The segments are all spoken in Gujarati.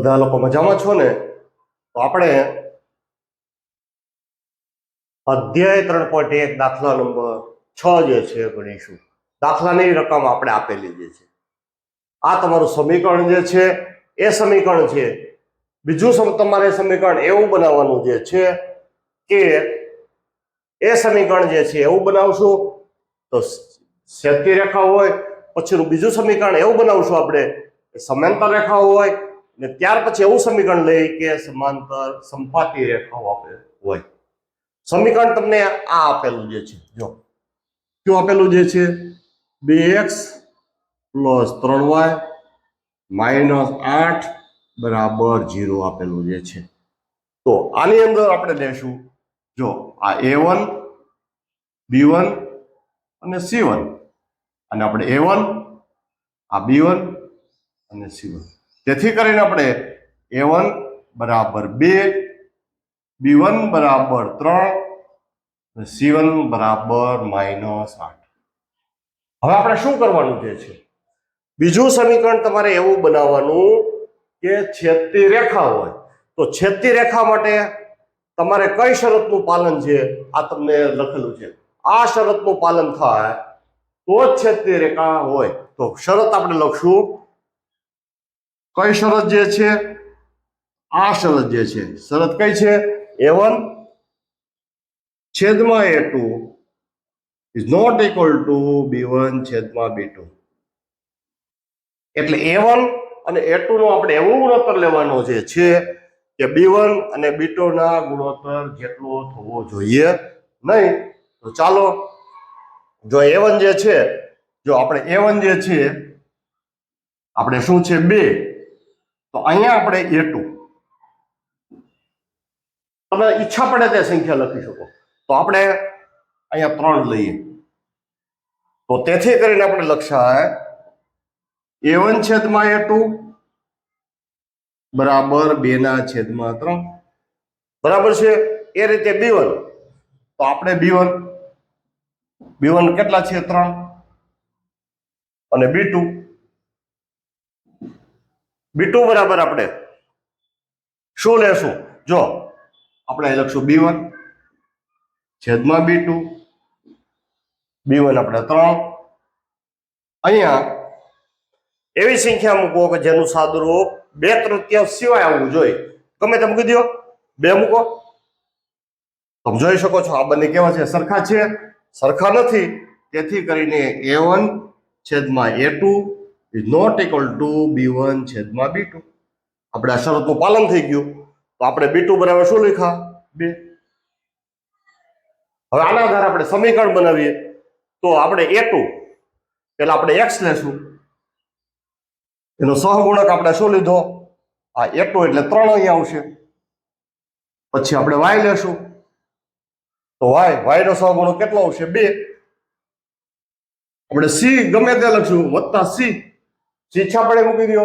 બધા લોકો મજામાં છો ને, તો આપણે અધ્યાય ત્રણ પોઈન્ટ એક દાખલા નંબર છ જે છે ગણીશું દાખલાની રકમ આપણે આપેલી જે છે. આ તમારું સમીકરણ જે છે, એ સમીકરણ છે. બીજું તમારે સમીકરણ એવું બનાવવાનું જે છે કે એ સમીકરણ જે છે એવું બનાવશું, તો શેતી રેખા હોય પછીનું બીજું સમીકરણ એવું બનાવશું આપણે સમાંતર રેખા હોય ને ત્યાર પછી એવું સમીકરણ લઈ કે સમાંતર સંપાતી રેખાઓ આપે હોય. સમીકરણ તમને આ આપેલું જે છે, જો. કયું આપેલું જે છે? બે એક્સ પ્લસ ત્રણ વાય માઇનસ આઠ બરાબર જીરો આપેલું જે છે. તો આની અંદર આપણે લેશું, જો, આ એ વન, બી વન અને સી વન. અને આપણે એ વન, આ બી વન અને સી વન. તેથી કરીને આપણે એ વન બરાબર બે બી વન બરાબર ત્રણ સી વન બરાબર માઇનસ આઠ. હવે આપણે શું કરવાનું કે છે? બીજું સમીકરણ તમારે એવું બનાવવાનું કે છેદતી રેખા હોય. તો છેદતી રેખા માટે તમારે કઈ શરતનું પાલન છે? આ તમને લખેલું છે. આ શરતનું પાલન થાય તો જ છેદતી રેખા હોય. તો શરત આપણે લખશું કઈ શરત જે છે? આ શરત જે છે. શરત કઈ છે? એ વન છેદમાં a two is not equal to b one છેદમાં બી ટુ એટલે એ વન અને એ ટુ નો આપણે એવું ગુણોત્તર લેવાનો જે છે કે બી વન અને બી ટુ ના ગુણોત્તર જેટલો થવો જોઈએ નહીં. તો ચાલો, જો એ વન જે છે, જો આપણે એ વન જે છે, આપણે શું છે? બે. તો અહીંયા આપણે એ ટુ. તમે ઈચ્છા પડે તે સંખ્યા લખી શકો. તો આપણે અહીંયા ત્રણ લઈએ. તો તેથી કરીને આપણે લક્ષાય એ વન છેદમાં એ ટુ બરાબર બે ના છેદમાં ત્રણ. બરાબર છે? એ રીતે બી વન. તો આપણે બી વન. બી વન કેટલા છે? ત્રણ. અને બી ટુ. બી બરાબર આપણે. શું લેશું? જો, આપણે લખશું બી વન, છેદમાં બી ટુ બી વન આપણે ત્રણ. અહીંયા એવી સંખ્યા મૂકો કે જેનું સાદુરૂપ બે તૃતીયાંશ સિવાય આવવું જોઈએ. ગમે તે મૂકી દો બે મૂકો. તમે જોઈ શકો છો આ બંને કેવા છે? સરખા છે. સરખા નથી. તેથી કરીને એ વન છેદમાં a two is not equal to b one છેદમાં બી ટુ આપણે આ શરતનું પાલન થઈ ગયું. તો આપણે બી ટુ બરાબર શું લખા બે. હવે આના આધારે આપણે સમીકરણ બનાવીએ. તો આપણે એ ટુ પેલા આપણે એક્સ લેશું. એનો સહગુણક આપણે શું લીધો? આ એ ટુ એટલે ત્રણ અહીંયા આવશે. પછી આપણે વાય લેશું. તો વાય વાય નો સહગુણક કેટલો આવશે? બે. આપણે સી ગમે તે લખશું. વત્તા સી સી પડે મૂકી દો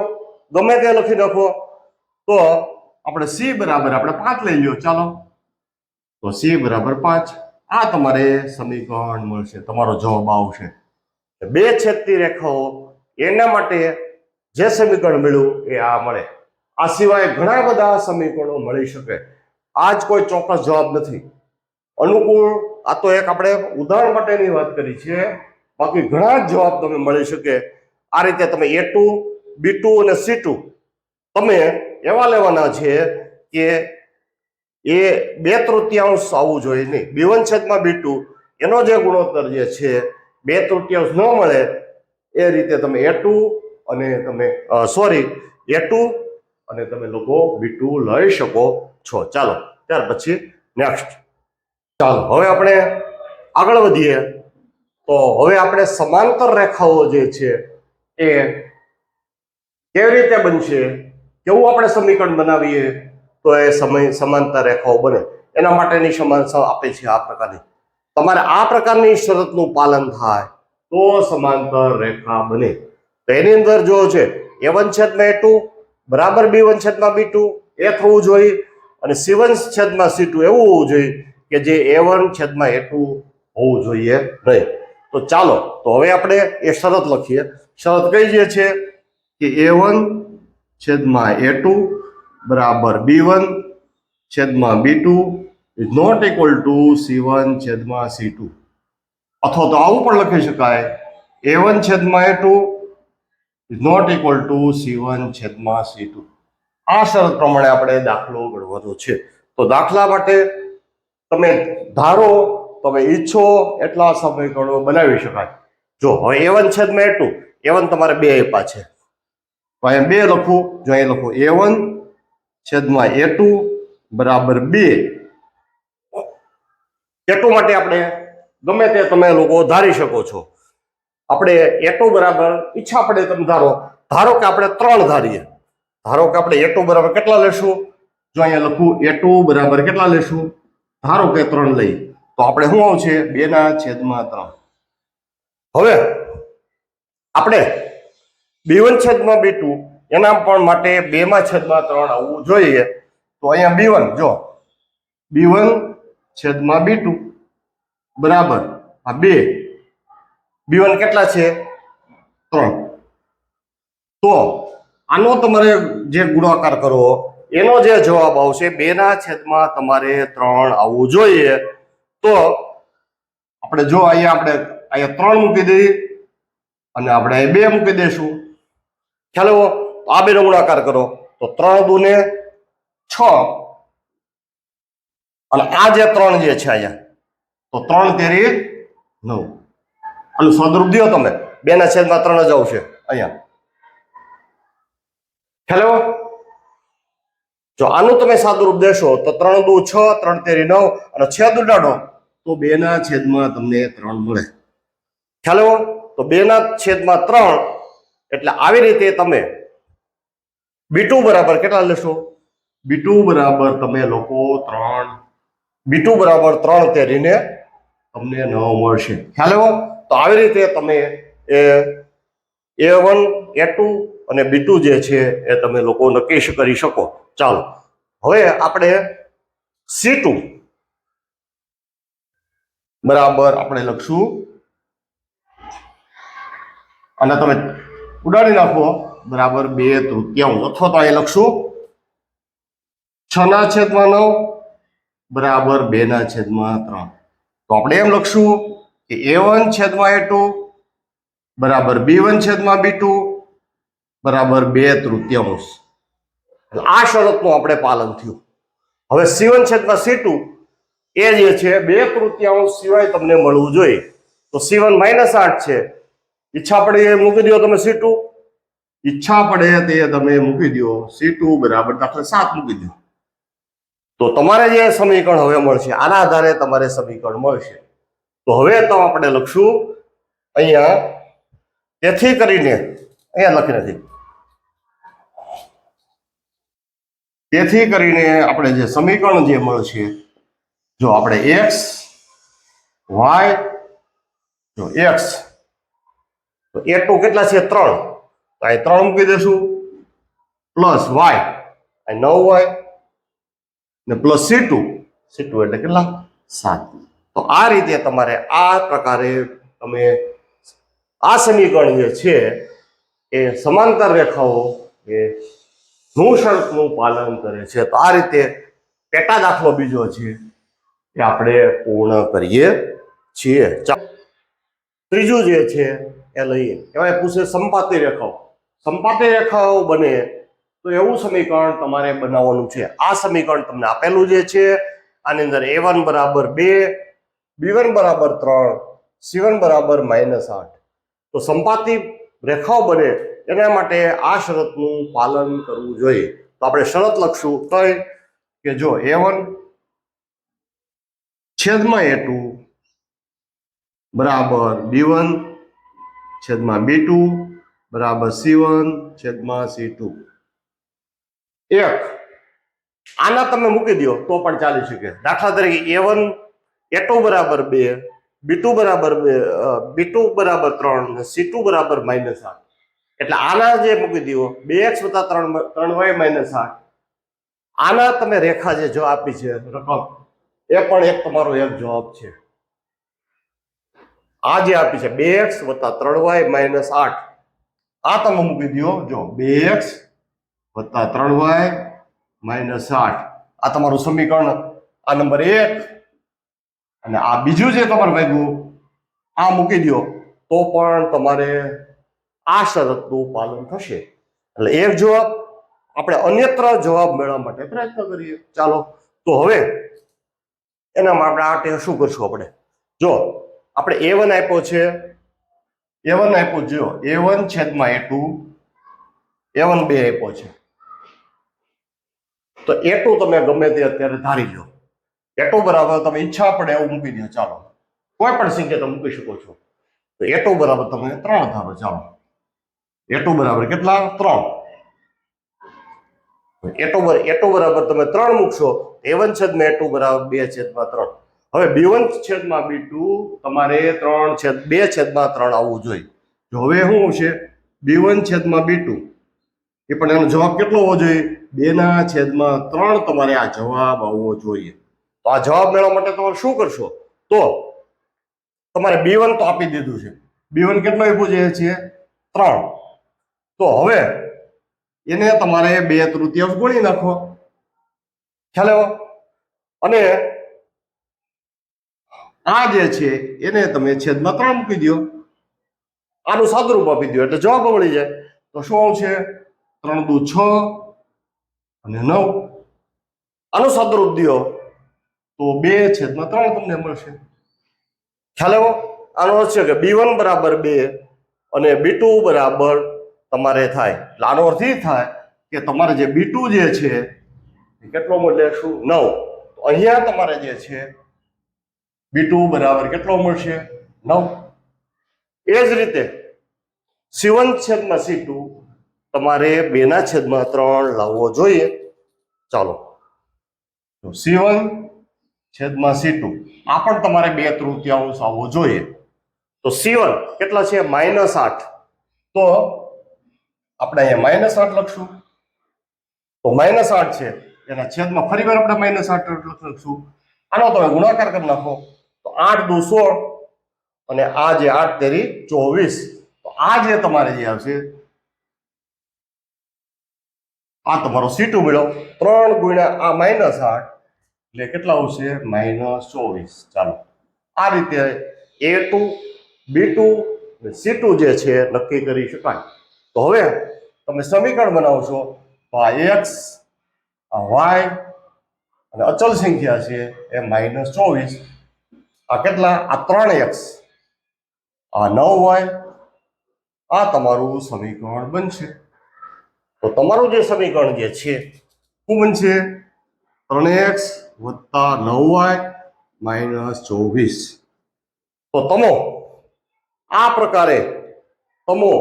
ગમે તે લખી નાખો. તો આપણે સી બરાબર આપણે પાંચ લઈ લ્યો. ચાલો. તો સી બરાબર પાંચ. આ તમારે સમીકરણ મળશે. તમારો જવાબ આવશે. બે છેદતી રેખાઓ, એના માટે જે સમીકરણ મળ્યું એ આ મળે. આ સિવાય ઘણા બધા સમીકરણો મળી શકે. આ જ કોઈ ચોક્કસ જવાબ નથી. અનુકૂળ, આ તો એક આપણે ઉદાહરણ માટેની વાત કરી છે. બાકી ઘણા જ જવાબ તમે મળી શકે. આ રીતે તમે એ ટુ બી ટુ અને સી ટુ તમે એવા લેવાના છે કે એ બે તૃતીયાંશ આવવું જોઈએ નહીં. બી વન છેદમાં બી ટુ એનો જે ગુણોત્તર જે છે, બે તૃતીયાંશ ન મળે એ રીતે તમે એ ટુ અને તમે સોરી એ ટુ અને તમે લોકો બી ટુ લઈ શકો છો. ચાલો, ત્યાર પછી નેક્સ્ટ ચાલો, હવે આપણે આગળ વધીએ. તો હવે આપણે સમાંતર રેખાઓ જે છે એ કેવી રીતે બનશે, કેવું આપણે સમીકરણ બનાવીએ, તો એ સમય સમાંતર રેખાઓ બને. એના માટેની સમાન આપે છે આ પ્રકારની. તમારે આ પ્રકારની શરતનું પાલન થાય તો સમાંતર રેખા બને. તો એની અંદર જો છે, એ વન છેદમાં એ ટુ, બરાબર બી વન છેદમાં બી ટુ, એ થવું જોઈએ. અને સી વન છેદમાં સી ટુ એવું હોવું જોઈએ કે જે એ વન છેદમાં એ ટુ હોવું જોઈએ નહીં. તો ચાલો, તો હવે આપણે એ શરત લખીએ. શરત કઈ જે છે? કે એ વન છેદમાં એ ટુ બરાબર બી વન છેદમાં b two is not equal to c one છેદમાં સી ટુ અથવા તો આવું પણ લખી શકાય. એ વન છેદમાં a two is not equal to c one છેદમાં સી ટુ આ શરત પ્રમાણે આપણે દાખલો ગણવાનો છે. તો દાખલા માટે તમે ધારો, તમે ઈચ્છો, એટલા સમીકરણો બનાવી શકાય. જો, હવે એ વન છેદમાં એ ટુ એ વન તમારે બે આપ્યા છે. તો અહીંયા બે લખું. જો અહીંયા લખું એ વન છેદમાં એ ટુ બરાબર બે. એટુ માટે આપણે ગમે તે તમે લોકો ધારી શકો છો. આપણે એટુ બરાબર, ઈચ્છા આપણે તમે ધારો. ધારો કે આપણે ત્રણ ધારીએ. ધારો કે આપણે એટુ બરાબર કેટલા લેશું? જો અહીંયા લખું એટુ બરાબર કેટલા લેશું? ધારો કે ત્રણ લઈ તો આપણે શું આવશે? બે ના છેદમાં ત્રણ. હવે આપણે બી વન છેદમાં બી ટુ એના પણ માટે બે માં છેદમાં ત્રણ આવવું જોઈએ. તો અહીંયા બી વન જો. બી વન છેદમાં બી ટુ બરાબર. આ બે. બી વન કેટલા છે? ત્રણ. તો આનો તમારે જે ગુણાકાર કરવો, એનો જે જવાબ આવશે બે ના છેદમાં તમારે ત્રણ આવવું જોઈએ. તો આપણે જો અહીંયા આપણે અહીંયા ત્રણ મૂકી દઈએ અને આપણે અહીં બે મૂકી દઈશું. ખ્યાલ એવો આ બેનો ગુણાકાર કરો. તો ત્રણ દુને છ. અને આ જે ત્રણ જે છે અહીંયા, તો ત્રણ તેરી નવ. અને સ્વરૂપ દો તમે. બે ના છેદમાં ત્રણ જ આવશે અહીંયા. હેલો જો આનું તમે સાદુરૂપ દેશો, તો ત્રણ દુ છ, ત્રણ તેરી નવ અને છેદ ઉડાડો, તો બે ના છેદમાં તમને ત્રણ મળે. ખ્યાલ એવો તો બે ના છેદમાં ત્રણ એટલે આવી રીતે તમે બીટુ બરાબર કેટલા લેશો? બીટુ બરાબર તમે લોકો ત્રણ. બીટુ બરાબર ત્રણ તેરીને તમને ન મળશે. ખ્યાલ એવો તો આવી રીતે તમે એ એ વન એ ટુ અને બી ટુ જે છે એ તમે લોકો નક્કી કરી શકો. ચાલો હવે આપણે સી ટુ બરાબર આપણે લખશું. અને તમે ઉડાડી નાખો. બરાબર બે તૃતીયાંશ. અથવા તો અહીં લખશું. છ ના છેદમાં નવ. બરાબર બે ના છેદમાં ત્રણ. તો આપણે એમ લખશું કે એ વન છેદમાં એ ટુ. બરાબર બી વન છેદમાં બી ટુ. બરાબર બે તૃતીયાંશ. આ શરતનું આપણે પાલન થયું. હવે સી વન છેદમાં સી ટુ એ જે છે, બે તૃતીયાંશ સિવાય તમને મળવું જોઈએ. તો સી વન માઇનસ આઠ છે. ઈચ્છા પડે એ મૂકી દો તમે સી ટુ ઈચ્છા પડે તે તમે મૂકી દો સી ટુ બરાબર દાખલા સાત મૂકી દો તો તમારે જે સમીકરણ હવે મળશે, આના આધારે તમારે સમીકરણ મળશે. તો હવે તો આપણે લખશું અહીંયા. તેથી કરીને, અહીંયા લખી નથી તેથી કરીને આપણે જે સમીકરણ જે મળશે, જો આપણે એક્સ વાય જો એક્સ તો એ ટુ કેટલા છે? ત્રણ. તો અહીં ત્રણ મૂકી દેશું પ્લસ વાય. અહીં નવ વાય ને plus c two. C two એટલે કેટલા? સાત. તો આ રીતે તમારે આ પ્રકારે તમે આ સમીકરણ જે છે એ સમાંતર રેખાઓ એ નું પાલન કરે છે. તો આ રીતે પેટા દાખલો બીજો છે એ આપણે પૂર્ણ કરીએ છીએ. ત્રીજું જે છે એ. લઈએ એમાં પૂછે, સંપાતી રેખાઓ. સંપાતી રેખાઓ બને તો એવું સમીકરણ તમારે બનાવવાનું છે. આ સમીકરણ તમને આપેલું જે છે, આની અંદર એ વન બરાબર બે બી વન બરાબર ત્રણ સી વન બરાબર માઇનસ આઠ. તો સંપાતી રેખાઓ બને, એના માટે આ શરતનું પાલન કરવું જોઈએ. તો આપણે શરત લખશું કઈ કે જો એ વન છેદમાં એ ટુ બરાબર બી વન છેદમાં બી ટુ બરાબર સી વન છેદમાં સી ટુ એક આના તમે મૂકી દો તો પણ ચાલી શકે. દાખલા તરીકે એ વન એ બરાબર બે બી ટુ બરાબર બે બી ટુ બરાબર ત્રણ સી ટુ બરાબર માઇનસ આઠ. એટલે આના જે મૂકી દો બે એક્સ વત્તા ત્રણ ત્રણ વાય માઇનસ આઠ. આના તમે રેખા જે જો આપી છે, રકમ, એ પણ એક તમારો એક જવાબ છે. આ જે આપી છે બે એક્સ વત્તા ત્રણ વાય માઇનસ આઠ. આ તમે મૂકી દો, જો, બે એક્સ વત્તા ત્રણ વાય માઇનસ આઠ. આ તમારું સમીકરણ, આ નંબર એક. અને આ બીજું જે તમારે વાગ્યું, આ મૂકી દો, તો પણ તમારે આ શરતનું પાલન થશે. એટલે એક જવાબ, આપણે અન્યત્ર જવાબ મેળવવા માટે પ્રયત્ન કરીએ. ચાલો, તો હવે, એનામાં આપણે આ ટેસ્ટ શું કરશું આપણે? જો આપણે એ વન આપ્યો છે. એ વન આપ્યો જો એ વન છેદમાં એ ટુ એ વન બે આપ્યો છે. તો એ ટુ તમે ગમે તે અત્યારે ધારી લો. એ ટુ બરાબર તમે ઈચ્છા પડે એવું મૂકી દો, ચાલો. કોઈ પણ સંખ્યા તમે મૂકી શકો છો. તો એ ટુ બરાબર તમે ત્રણ ધારો, ચાલો. એ ટુ બરાબર કેટલા? ત્રણ. એ ટુ બર બરાબર તમે ત્રણ મૂકશો. એ વન છેદમાં એટુ બરાબર બે છેદમાં ત્રણ. હવે બી વન છેદમાં બી ટુ તમારે ત્રણ છેદ, બે છેદમાં ત્રણ આવવું જોઈએ. તો હવે શું છે બી વન છેદમાં બી ટુ એ પણ એનો જવાબ કેટલો હોવો જોઈએ? બેના છેદમાં ત્રણ તમારે આ જવાબ આવવો જોઈએ. તો આ જવાબ મેળવવા માટે તમે શું કરશો? તો તમારે બી વન તો આપી દીધું છે. બી વન કેટલો આપ્યું છે? છે ત્રણ. તો હવે એને તમારે બે તૃતીયાંશ ગુણી નાખો. ખ્યાલ આવ્યો? અને આ જે છે, એને તમે છેદમાં ત્રણ મૂકી દો આનું સદરૂપ આપી દો એટલે જવાબ મળી જાય. તો શું આવશે? ત્રણ દુ છ અને નવ. આનું સાદુરૂપ દો તો બે છેદમાં ત્રણ તમને મળશે. ખ્યાલ એવો આનો અર્થ છે કે બી વન બરાબર બે અને બી ટુ બરાબર તમારે થાય. એટલે અર્થ થાય કે તમારે જે બી ટુ જે છે કેટલો મળે? શું? નવ. તો અહીંયા તમારે જે છે બી ટુ બરાબર કેટલો મળશે? નવ. એ જ રીતે સી વન છેદમાં સી ટુ તમારે બેના છેદમાં ત્રણ લાવવો જોઈએ. ચાલો. સી વન છેદમાં સી ટુ આ પણ તમારે બે તૃતીયાંશ આવવો જોઈએ. તો સી વન કેટલા છે? માઇનસ આઠ. તો આપણે અહીંયા માઇનસ આઠ લખશું. તો માઇનસ આઠ છે. એના છેદમાં ફરી વાર આપણે માઇનસ આઠ લખશું. આનો તમે ગુણાકાર કરી નાખો. તો આઠ દુ સોળ અને આ જે આઠ તેરી ચોવીસ. તો આ જે તમારે જે આવશે, આ તમારો સી ટુ મેળવો. ત્રણ ગુણ્યા આ માઇનસ આઠ, એટલે કેટલા આવશે? માઇનસ ચોવીસ. ચાલો. આ રીતે a two b two c two જે છે, નક્કી કરી શકાય. તો હવે તમે સમીકરણ બનાવશો. તો આ એક્સ આ વાય અને અચલ સંખ્યા છે, એ માઇનસ ચોવીસ. આ કેટલા? આ ત્રણ એક્સ. આ નવ વાય આ તમારું સમીકરણ બનશે. તો તમારું જે સમીકરણ જે છે, શું બનશે? ત્રણ એક્સ વત્તા નવ વાય માઇનસ ચોવીસ. તો તમો, આ પ્રકારે તમો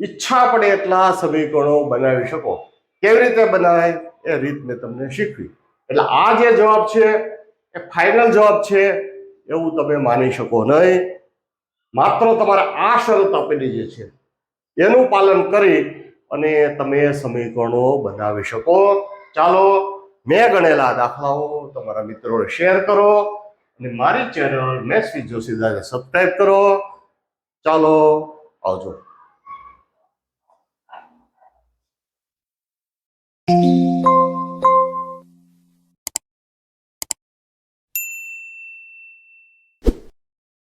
ઈચ્છા પડે એટલા સમીકરણો બનાવી શકો. કેવી રીતે બનાવાય એ રીત મેં તમને શીખવી. એટલે આ જે જવાબ છે, એ ફાઇનલ જવાબ છે એવું તમે માની શકો નહીં. માત્ર તમારે આ શરત આપેલી જે છે, એનું પાલન કરી અને તમે સમીકરણો બનાવી શકો. ચાલો, મેં ગણેલા દાખલાઓ તમારા મિત્રોને શેર કરો અને મારી ચેનલ મેથ્સ વિથ જોશીદાને સબસ્ક્રાઈબ કરો. ચાલો, આવજો.